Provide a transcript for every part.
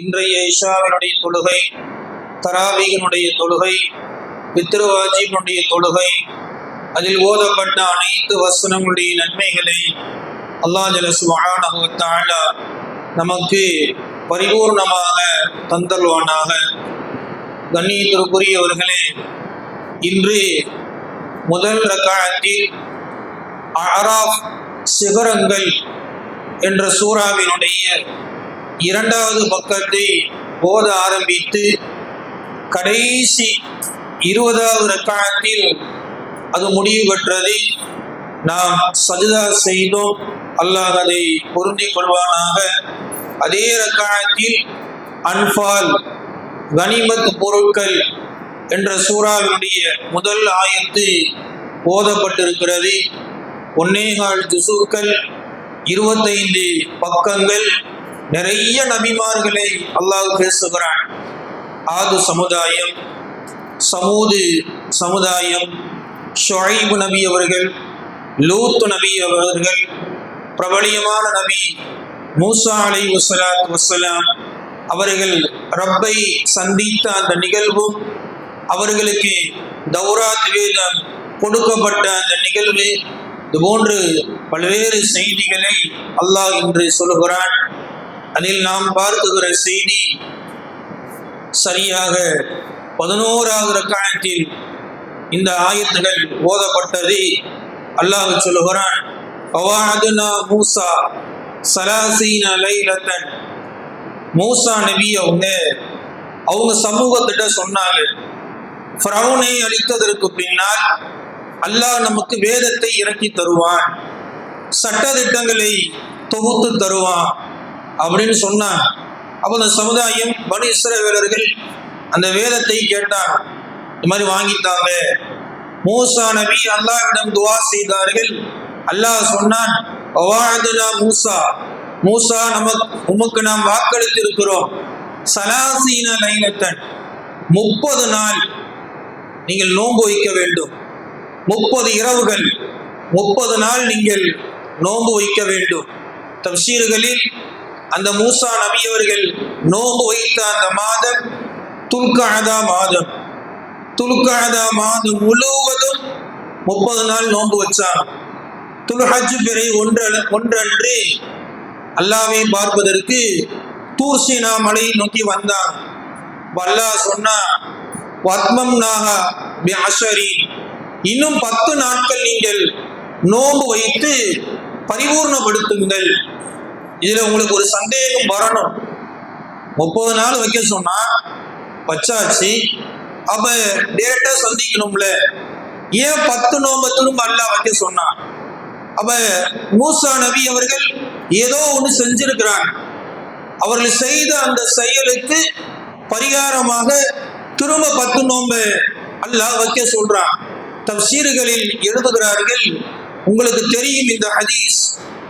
இன்றைய இஷாவினுடைய தொழுகை தராவீகனுடைய தொழுகை பித்ருவாஜிபனுடைய தொழுகை அதில் ஓதப்பட்ட அனைத்து வசனங்களுடைய நன்மைகளை அல்லாஹ் ஜலசுவான நமக்கு பரிபூர்ணமாக தந்தல்வானாக கண்ணியத்திற்குரியவர்களே இன்று முதல் ரக்காயத்தில் அராஃப் சிகரங்கள் என்ற சூறாவினுடைய இரண்டாவது பக்கத்தை ஓத ஆரம்பித்து கடைசி இருபதாவது ரக்காயத்தில் அது முடிவு பெற்றது. நாம் சஜிதா செய்தோம். அல்லாஹ் அதை பொருந்திக் கொள்வானாக அதே ரக்காயத்தில் அன்பால் கனிமத் பொருட்கள் என்ற சூறாவினுடைய முதல் ஆயத்து ஓதப்பட்டிருக்கிறது. ஒன்னேகால் திசுக்கள் இருபத்தைந்து பக்கங்கள் நிறைய நபிமார்களை அல்லாஹ் பேசுகிறான். ஆது சமுதாயம் சமூது சமுதாயம் ஷொஹைபு நபி அவர்கள் லூத்து நபி அவர்கள் பிரபலியமான நபி மூசா அலை வசலாத் வசலாம் அவர்கள் ரப்பை சந்தித்த அந்த நிகழ்வும் அவர்களுக்கு தௌராத் வேதம் கொடுக்கப்பட்ட அந்த நிகழ்வு இது போன்று பல்வேறு செய்திகளை அல்லாஹ் இன்று சொல்கிறான் அதில் நாம் பார்க்குகிற செய்தி சரியாக பதினோராவது காலத்தில் இந்த ஆயத்துகள் ஓதப்பட்டது அல்லாஹ் சொல்லுகிறான். மூசா சலாசீன லைலத்தன். மூசா நபி அவங்க அவங்க சமூகத்திட்ட சொன்னாங்க. ஃப்ரௌனை அளித்ததற்கு பின்னால் அல்லாஹ் நமக்கு வேதத்தை இறக்கி தருவான். சட்ட திட்டங்களை தொகுத்து தருவான். அப்படின்னு சொன்னான் அப்போ அந்த சமுதாயம் மனு இஸ்ரவேலர்கள் அந்த வேதத்தை கேட்டாங்க இந்த மாதிரி வாங்கித்தாங்க. மூசா நபி அல்லாவிடம் துவா செய்தார்கள். அல்லாஹ் சொன்னான் மூசா. மூசா நமக்கு உமக்கு நாம் வாக்களித்து இருக்கிறோம் சலாசீன லைலத்தன். முப்பது நாள் நீங்கள் நோன்பு வைக்க வேண்டும். முப்பது இரவுகள் முப்பது நாள் நீங்கள் நோன்பு வைக்க வேண்டும். தப்சீர்களில் அந்த மூசா நபி அவர்கள் நோன்பு வைத்த அந்த மாதம் துல்காதா மாதம். துல்காதா மாதம் முழுவதும் முப்பது நாள் நோன்பு வச்சாங்க துல்ஹஜ் பிறை ஒன்று ஒன்றன்று அல்லாவை பார்ப்பதற்கு தூர்சினா மலையை நோக்கி வந்தான். வல்லா சொன்னா வத்மம் நாகா அஷரி. இன்னும் பத்து நாட்கள் நீங்கள் நோன்பு வைத்து பரிபூர்ணப்படுத்துங்கள். இதுல உங்களுக்கு ஒரு சந்தேகம் வரணும். முப்பது நாள் வைக்க சொன்னா வச்சாச்சு அப்ப டேரக்டா சந்திக்கணும்ல. ஏன் பத்து நோம்ப திரும்ப அல்லா வைக்க சொன்னான் அப்ப மூசா நபி அவர்கள் ஏதோ ஒன்று செஞ்சிருக்கிறாங்க. அவர்கள் செய்த அந்த செயலுக்கு பரிகாரமாக திரும்ப பத்து நோம்பு அல்லாஹ் வைக்க சொல்றான். தப்சீர்களில் எழுதுகிறார்கள் உங்களுக்கு தெரியும் இந்த ஹதீஸ்.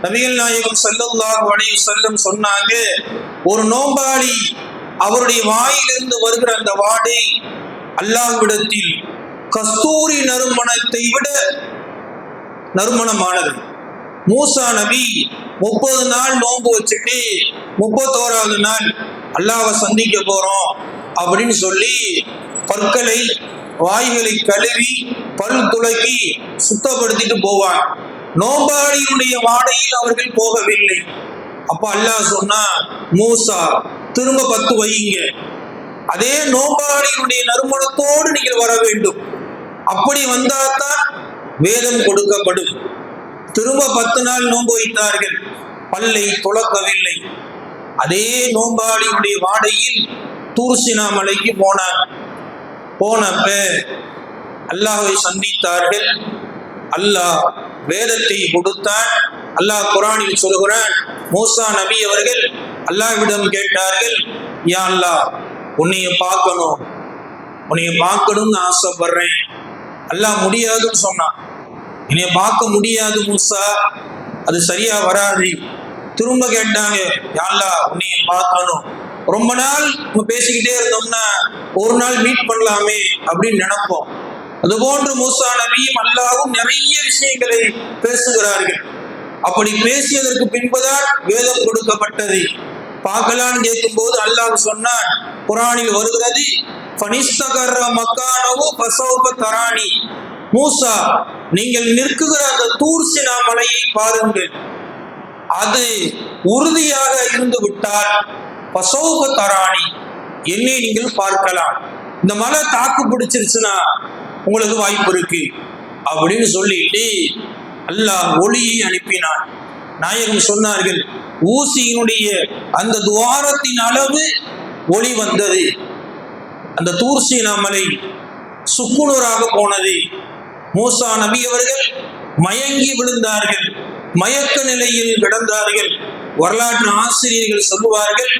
நபிகள் நாயகம் சல்லல்லாஹு அலைஹி செல்லும் சொன்னாங்க ஒரு நோம்பாளி அவருடைய வாயிலிருந்து வருகிற அந்த வாடை அல்லாஹ்விடத்தில் கஸ்தூரி நறுமணத்தை விட நறுமணமானது. மூசா நபி முப்பது நாள் நோன்பு வச்சுட்டு முப்பத்தோராவது நாள் அல்லாவை சந்திக்க போறோம் அப்படின்னு சொல்லி பற்களை வாய்களை கழுவி பல் துளக்கி சுத்தப்படுத்திட்டு போவான் நோம்பாளியுடைய வாடையில் அவர்கள் போகவில்லை. அப்ப அல்லாஹ் சொன்னா மூசா திரும்ப பத்து வையுங்க. அதே நோம்பாளியுடைய நறுமணத்தோடு நீங்கள் வர வேண்டும். அப்படி வந்தால்தான் வேதம் கொடுக்கப்படும். திரும்ப பத்து நாள் நோன்பு வைத்தார்கள். பல்லை துளக்கவில்லை. அதே நோம்பாளியுடைய வாடையில் தூர்சினா மலைக்கு போனார் போனப்ப அல்லாஹை சந்தித்தார்கள். அல்லாஹ் வேதத்தை கொடுத்தான். அல்லாஹ் குரானில் சொல்கிறான் மூசா நபி அவர்கள் அல்லாஹ்விடம் கேட்டார்கள் யா அல்லா உன்னைய பார்க்கணும் உன்னைய பார்க்கணும்னு ஆசைப்படுறேன். அல்லாஹ் முடியாதுன்னு சொன்னான். என்னைய பார்க்க முடியாது மூசா அது சரியா வராது. திரும்ப கேட்டாங்க யாழ்லா உன்னைய பார்க்கணும். ரொம்ப நாள் நம்ம பேசிக்கிட்டே இருந்தோம்னா ஒரு நாள் மீட் பண்ணலாமே அப்படின்னு நினைப்போம். அதுபோன்று மூசா நபியும் அல்லாவும் நிறைய விஷயங்களை பேசுகிறார்கள். அப்படி பேசியதற்கு பின்புதான் வேதம் கொடுக்கப்பட்டது. பார்க்கலான்னு கேட்கும்போது அல்லாஹ் சொன்னார் குரானில் வருகிறது பனிஸ்தகர மக்கானவோ பசோப தராணி மூசா நீங்கள் நிற்குகிற அந்த தூர்சினா மலையை பாருங்கள். அது உறுதியாக இருந்து விட்டால் பசோப தராணி என்னை நீங்கள் பார்க்கலாம். இந்த மலை தாக்கு பிடிச்சிருச்சுன்னா உங்களுக்கு வாய்ப்பு இருக்கு. அப்படின்னு சொல்லிட்டு அல்லாஹ் ஒளியை அனுப்பினான். நாயகம் சொன்னார்கள் ஊசியினுடைய அந்த துவாரத்தின் அளவு ஒளி வந்தது. அந்த தூர்சி நாமலை சுக்குநூறாக போனது. மூசா நபி அவர்கள் மயங்கி விழுந்தார்கள். மயக்க நிலையில் கிடந்தார்கள். வரலாற்று ஆசிரியர்கள் சொல்லுவார்கள்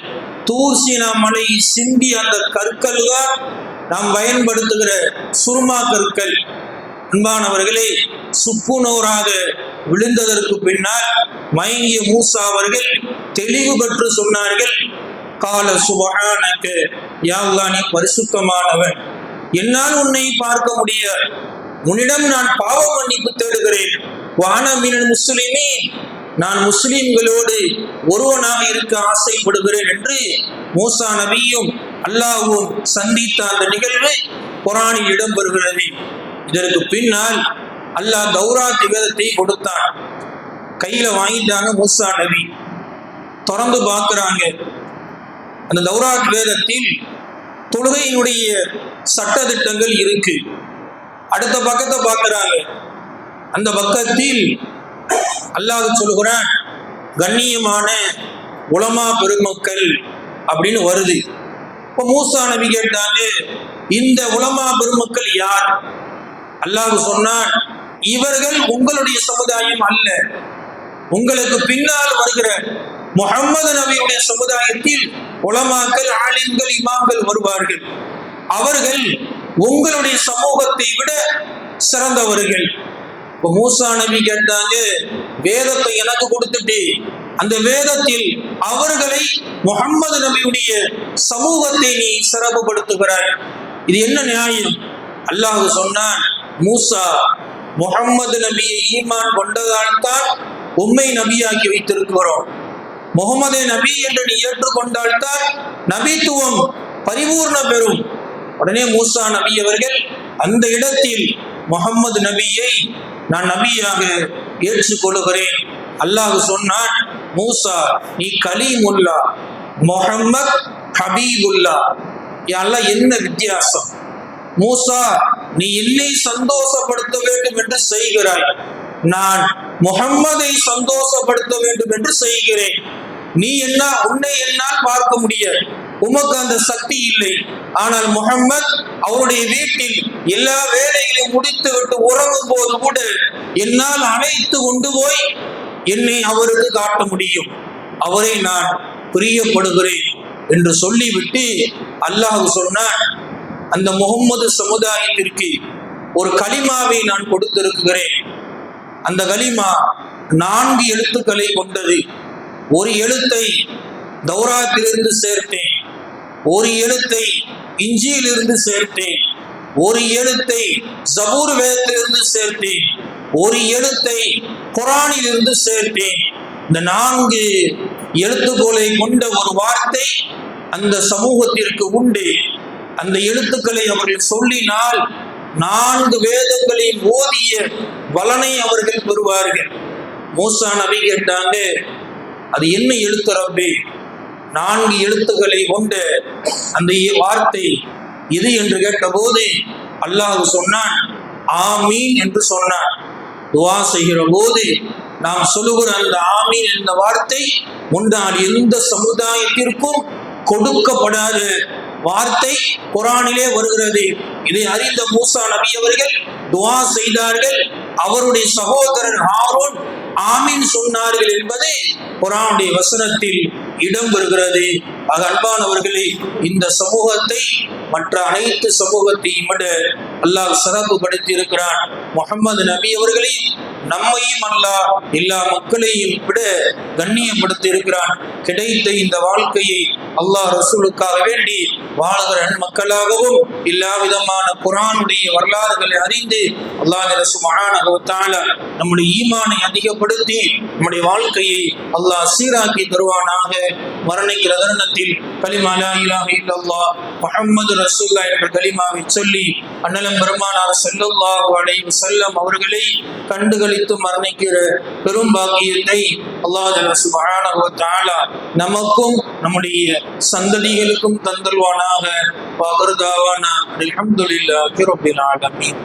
தூர்சீனா மலை சிந்தி அந்த கற்கள் தான் நாம் பயன்படுத்துகிற சுருமா கற்கள். அன்பானவர்களே சுப்புனோராக விழுந்ததற்கு பின்னால் மயங்கிய மூசா அவர்கள் தெளிவு பெற்று சொன்னார்கள் கால சுபகானக்கு யாழ்லா நீ பரிசுத்தமானவன். என்னால் உன்னை பார்க்க முடியாது. உன்னிடம் நான் பாவ மன்னிப்பு தேடுகிறேன். வானமின் முஸ்லிமே நான் முஸ்லிம்களோடு ஒருவனாக இருக்க ஆசைப்படுகிறேன் என்று மூசா நபியும் அல்லாஹும் சந்தித்த அந்த நிகழ்வு குரானில் இடம்பெறுகிறது. இதற்கு பின்னால் அல்லாஹ் தௌராத் வேதத்தை கொடுத்தான். கையில வாங்கிட்டாங்க மூசா நபி. திறந்து பார்க்குறாங்க. அந்த தௌராத் வேதத்தில் தொழுகையினுடைய சட்டதிட்டங்கள் இருக்கு. அடுத்த பக்கத்தை பார்க்குறாங்க. அந்த பக்கத்தில் அல்லாஹ் சொல்லுகிறான் கண்ணியமான உலமா பெருமக்கள் அப்படின்னு வருது. இப்போ மூசா நபி கேட்டாலே இந்த உலமா பெருமக்கள் யார்? அல்லாஹ் சொன்னான் இவர்கள் உங்களுடைய சமுதாயம் அல்ல. உங்களுக்கு பின்னால் வருகிற முகம்மது நபியுடைய சமுதாயத்தில் உலமாக்கள் ஆலிம்கள் இமாம்கள் வருவார்கள். அவர்கள் உங்களுடைய சமூகத்தை விட சிறந்தவர்கள். இப்போ மூசா நபி கேட்டாங்க வேதத்தை எனக்கு கொடுத்துட்டு. அந்த வேதத்தில் அவர்களை முகம்மது நபியுடைய சமூகத்தை நீ சிறப்புப்படுத்துகிறாய் இது என்ன நியாயம்? அல்லாஹ் சொன்னான் மூசா முகம்மது நபியை ஈமான் கொண்டதால் தான் உண்மை நபியாக்கி வைத்திருக்கிறோம். முகமது நபி என்று நீ ஏற்றுக்கொண்டால் தான் நபித்துவம் பரிபூர்ண பெறும். உடனே மூசா நபி அவர்கள் அந்த இடத்தில் முகம்மது நபியை நான் நபியாக ஏற்றுக்கொள்கிறேன். அல்லாஹ் சொன்னான் மூசா நீ கலீமுல்லா முஹம்மத் ஹபீபுல்லா. எல்லாம் என்ன வித்தியாசம்? மூசா நீ என்னை சந்தோஷப்படுத்த வேண்டும் என்று செய்கிறாய். நான் முகம்மதை சந்தோஷப்படுத்த வேண்டும் என்று செய்கிறேன். நீ என்ன உன்னை என்னால் பார்க்க முடியாது. உமக்கு அந்த சக்தி இல்லை. ஆனால் முகம்மது அவருடைய வீட்டில் எல்லா வேலைகளையும் முடித்து விட்டு உறங்கும் போது கூட என்னால் அழைத்து கொண்டு போய் என்னை அவருக்கு காட்ட முடியும். அவரை நான் பிரியப்படுகிறேன் என்று சொல்லிவிட்டு அல்லாஹ் சொன்னான் அந்த முகம்மது சமுதாயத்திற்கு ஒரு களிமாவை நான் கொடுத்திருக்கிறேன். அந்த களிமா நான்கு எழுத்துக்களை கொண்டது. ஒரு எழுத்தை தௌராத்திலிருந்து சேர்த்தேன். ஒரு எழுத்தை இஞ்சியிலிருந்து சேர்த்தேன். ஒரு எழுத்தை ஜபூர் வேதத்திலிருந்து சேர்த்தேன். ஒரு எழுத்தை குரானிலிருந்து சேர்த்தேன். இந்த நான்கு எழுத்துக்களை கொண்ட ஒரு வார்த்தை அந்த சமூகத்திற்கு உண்டு. அந்த எழுத்துக்களை அவர்கள் சொல்லினால் நான்கு வேதங்களையும் ஓதிய பலனை அவர்கள் பெறுவார்கள். மூசா நபி கேட்டாங்க அது என்ன எழுத்து ரப்பே? நான்கு எழுத்துக்களை கொண்ட அந்த வார்த்தை எது என்று கேட்டபோது அல்லாஹ் சொன்னான் ஆமீன் என்று சொன்னான். துவா செய்கிற போது நாம் சொல்லுகிற அந்த ஆமீன் என்ற வார்த்தை முன்னால் எந்த சமுதாயத்திற்கும் கொடுக்கப்படாத வார்த்தை குரானிலே வருகிறது. இதை அறிந்த மூசா நபி அவர்கள் துவா செய்தார்கள் அவருடைய சகோதரர் ஹாரூன் ஆமீன் சொன்னார்கள் என்பதே குரானுடைய வசனத்தில் இடம்பெறுகிறது. ஆக அன்பானவர்களே இந்த சமூகத்தை மற்ற அனைத்து சமூகத்தையும் விட அல்லாஹ் சிறப்பு படுத்தி இருக்கிறான் முகமது நபி அவர்களையும் நம்மையும் அல்லாஹ் எல்லா மக்களையும் விட கண்ணியப்படுத்தி இருக்கிறான். கிடைத்த இந்த வாழ்க்கையை அல்லாஹ் ரசூலுக்காக வேண்டி வாழ்கிற மக்களாகவும் எல்லா விதமான குரானுடைய வரலாறுகளை அறிந்து அல்லாஹ் ரசுமான நம்முடைய ஈமானை அதிகப்படுத்தி நம்முடைய வாழ்க்கையை அல்லாஹ் சீராக்கி தருவானாக. மரணிக்கிற தருணத்தில் கலிமா லா இலாஹ இல்லல்லாஹ் முஹம்மது ரசூல்லா என்ற கலிமாவை சொல்லி அண்ணலம் பெருமானார் ஸல்லல்லாஹு அலைஹி வஸல்லம் அவர்களை கண்டுகளித்து மரணிக்கிற பெரும் பாக்கியத்தை அல்லாஹ் நமக்கும் நம்முடைய சந்ததிகளுக்கும் தந்தல்வானாக. வபர்தாவானா அலமதுல்லா ரப்பில் ஆலமீன்.